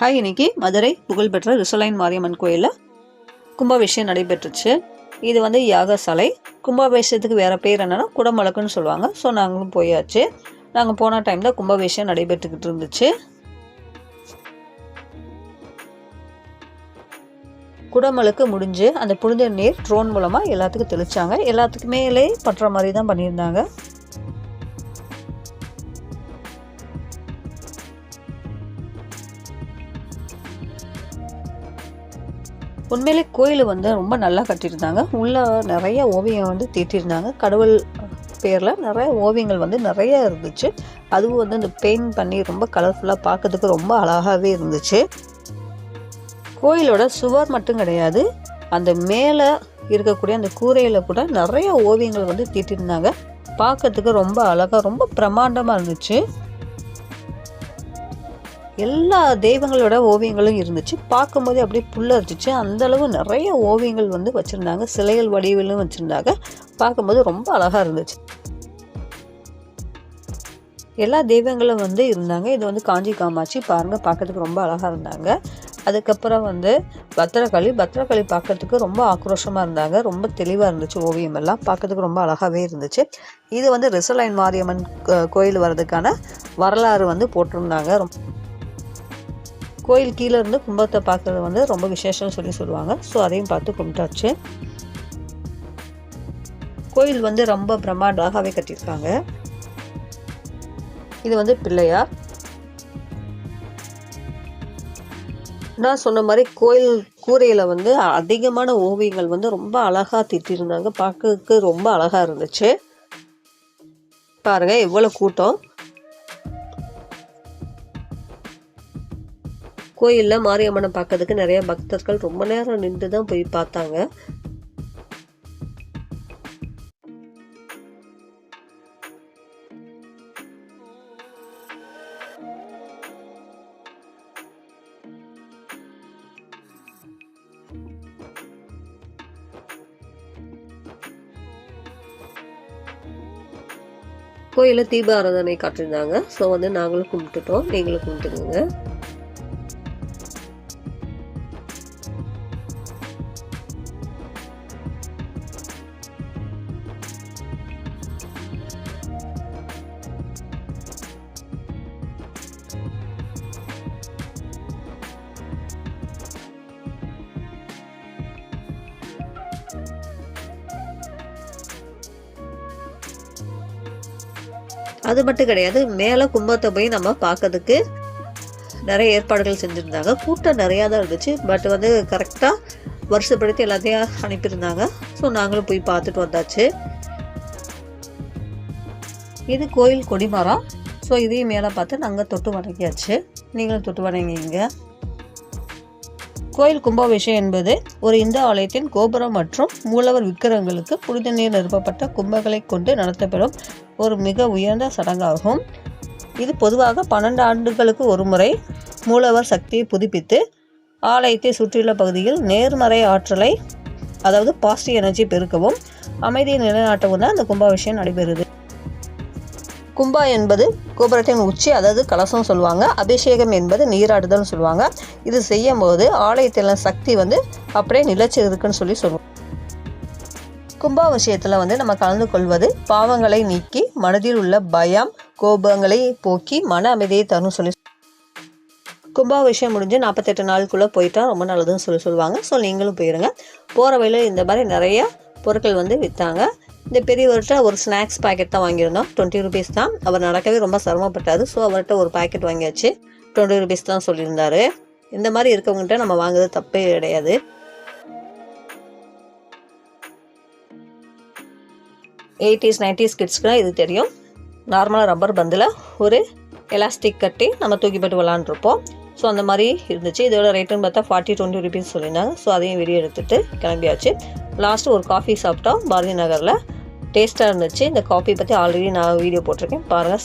Hi இன்னைக்கு மதுரை புகழ்பெற்ற ரிசலைன் மாரியம்மன் கோயிலில் கும்பாபிஷேகம் நடைபெற்றுச்சு. இது வந்து யாகசாலை. கும்பாபிஷேகத்துக்கு வேறு பேர் என்னென்னா குடமலக்குன்னு சொல்லுவாங்க. ஸோ நாங்களும் போயாச்சு. நாங்கள் போன டைம் தான் கும்பாபிஷேகம் நடைபெற்றுக்கிட்டு இருந்துச்சு. குடமலுக்கு முடிஞ்சு அந்த புனித நீர் ட்ரோன் மூலமாக எல்லாத்துக்கும் தெளிச்சாங்க. எல்லாத்துக்குமேலே பற்ற மாதிரி தான் பண்ணியிருந்தாங்க. உண்மையிலே கோயில் வந்து ரொம்ப நல்லா கட்டியிருந்தாங்க. உள்ளே நிறைய ஓவியம் வந்து தீட்டியிருந்தாங்க. கடவுள் பேரில் நிறைய ஓவியங்கள் வந்து நிறைய இருந்துச்சு. அதுவும் வந்து இந்த பெயிண்ட் பண்ணி ரொம்ப கலர்ஃபுல்லாக பார்க்கறதுக்கு ரொம்ப அழகாகவே இருந்துச்சு. கோயிலோட சுவர் மட்டும் கிடையாது. அந்த மேலே இருக்கக்கூடிய அந்த கூரையில் கூட நிறைய ஓவியங்கள் வந்து தீட்டியிருந்தாங்க. பார்க்கறதுக்கு ரொம்ப அழகாக ரொம்ப பிரம்மாண்டமாக இருந்துச்சு. எல்லா தெய்வங்களோட ஓவியங்களும் இருந்துச்சு. பார்க்கும்போதே அப்படியே புல்லரிச்சிச்சு அந்தளவு நிறைய ஓவியங்கள் வந்து வச்சுருந்தாங்க. சிலைகள் வடிவிலும் வச்சுருந்தாங்க. பார்க்கும்போது ரொம்ப அழகாக இருந்துச்சு. எல்லா தெய்வங்களும் வந்து இருந்தாங்க. இது வந்து காஞ்சி காமாட்சி பாருங்கள் பார்க்கறதுக்கு ரொம்ப அழகாக இருந்தாங்க. அதுக்கப்புறம் வந்து பத்திரகாளி பத்திரகாளி பார்க்கறதுக்கு ரொம்ப ஆக்ரோஷமாக இருந்தாங்க. ரொம்ப தெளிவாக இருந்துச்சு ஓவியம் எல்லாம். பார்க்கறதுக்கு ரொம்ப அழகாகவே இருந்துச்சு. இது வந்து ரிசலைன் மாரியம்மன் கோயில் வர்றதுக்கான வரலாறு வந்து போட்டிருந்தாங்க. ரொம்ப கோயில் கீழே இருந்து கும்பத்தை பார்க்குறது வந்து ரொம்ப விசேஷம்னு சொல்லி சொல்லுவாங்க. ஸோ அதையும் பார்த்து கும்பிட்டாச்சு. கோயில் வந்து ரொம்ப பிரம்மாண்டாகவே கட்டியிருக்காங்க. இது வந்து பிள்ளையார் நான் சொன்ன மாதிரி கோயில் கூரையில் வந்து அதிகமான ஓவியங்கள் வந்து ரொம்ப அழகாக திட்டிருந்தாங்க. பார்க்கறதுக்கு ரொம்ப அழகாக இருந்துச்சு. பாருங்கள் எவ்வளோ கூட்டம். கோயிலில் மாரியம்மனை பார்க்கறதுக்கு நிறைய பக்தர்கள் ரொம்ப நேரம் நின்று தான் போய் பார்த்தாங்க. கோயிலில் தீப ஆராதனை காட்டியிருந்தாங்க. ஸோ வந்து நாங்களும் கும்பிட்டுட்டோம். நீங்களும் கும்பிட்டுக்கோங்க. அது மட்டும் கிடையாது மேலே கும்பத்தை போய் நம்ம பார்க்கறதுக்கு நிறைய ஏற்பாடுகள் செஞ்சுருந்தாங்க. கூட்டம் நிறையா தான் இருந்துச்சு. பட் வந்து கரெக்டாக வருஷப்படுத்தி எல்லாத்தையும் அனுப்பியிருந்தாங்க. ஸோ நாங்களும் போய் பார்த்துட்டு வந்தாச்சு. இது கோயில் கொடிமரம். ஸோ இதையும் மேலே பார்த்து நாங்கள் தொட்டு வணங்கியாச்சு. நீங்களும் தொட்டு வணங்கிங்க. கோயில் கும்பாபிஷேகம் என்பது ஒரு இந்து ஆலயத்தின் கோபுரம் மற்றும் மூலவர் விக்கிரகங்களுக்கு புனித நீர் நிரப்பப்பட்ட கும்பங்களை கொண்டு நடத்தப்படும் ஒரு மிக உயர்ந்த சடங்காகும். இது பொதுவாக பன்னெண்டு ஆண்டுகளுக்கு ஒரு முறை மூலவர் சக்தியை புதுப்பித்து ஆலயத்தை சுற்றியுள்ள பகுதியில் நேர்மறை ஆற்றலை அதாவது பாசிட்டிவ் எனர்ஜி பெருக்கவும் அமைதியை நிலைநாட்டவும் தான் அந்த கும்பாபிஷேகம் நடைபெறுது. கும்பா என்பது கோபுரத்தின் உச்சி அதாவது கலசம் சொல்லுவாங்க. அபிஷேகம் என்பது நீராடுதல் சொல்லுவாங்க. இது செய்யும் போது ஆலயத்தில் சக்தி வந்து அப்படியே நிலைச்சு இருக்குன்னு சொல்லி சொல்லுவோம். கும்பாபிஷேகத்தில் வந்து நம்ம கலந்து கொள்வது பாவங்களை நீக்கி மனதில் உள்ள பயம் கோபங்களை போக்கி மன அமைதியை தரும் சொல்லி கும்பாபிஷேகம் முடிஞ்சு நாற்பத்தெட்டு நாளுக்குள்ளே போயிட்டா ரொம்ப நல்லதுன்னு சொல்லி சொல்லுவாங்க. ஸோ நீங்களும் போயிருங்க. போகிற வழியில் இந்த மாதிரி நிறைய பொருட்கள் வந்து விற்றாங்க இந்த பெரியவர்கிட்ட ஒரு ஸ்நாக்ஸ் பாக்கெட் தான் வாங்கியிருந்தோம். டுவெண்ட்டி ருபீஸ் தான். அவர் நடக்கவே ரொம்ப சிரமப்பட்டார். ஸோ அவர்கிட்ட ஒரு பாக்கெட் வாங்கியாச்சு. டுவெண்ட்டி ருபீஸ் தான் சொல்லியிருந்தாரு. இந்த மாதிரி இருக்கவங்ககிட்ட நம்ம வாங்குறது தப்பே கிடையாது. எயிட்டிஸ் நைன்டிஸ் கிட்ஸ்க்குலாம் இது தெரியும். நார்மலாக ரப்பர் பந்தில் ஒரு எலாஸ்டிக் கட்டி நம்ம தூக்கி போட்டு விளாண்டுருப்போம். ஸோ அந்த மாதிரி இருந்துச்சு. இதோட ரேட்டுன்னு பார்த்தா ஃபார்ட்டி டுவெண்ட்டி ருபீஸ் சொல்லியிருந்தாங்க. ஸோ அதையும் வெளியே எடுத்துகிட்டு கிளம்பியாச்சு. லாஸ்ட்டு ஒரு காஃபி சாப்பிட்டோம். பாரதி நகரில் டேஸ்ட்டாக இருந்துச்சு. இந்த காஃபி பற்றி ஆல்ரெடி நான் வீடியோ போட்டிருக்கேன். பாருங்கள்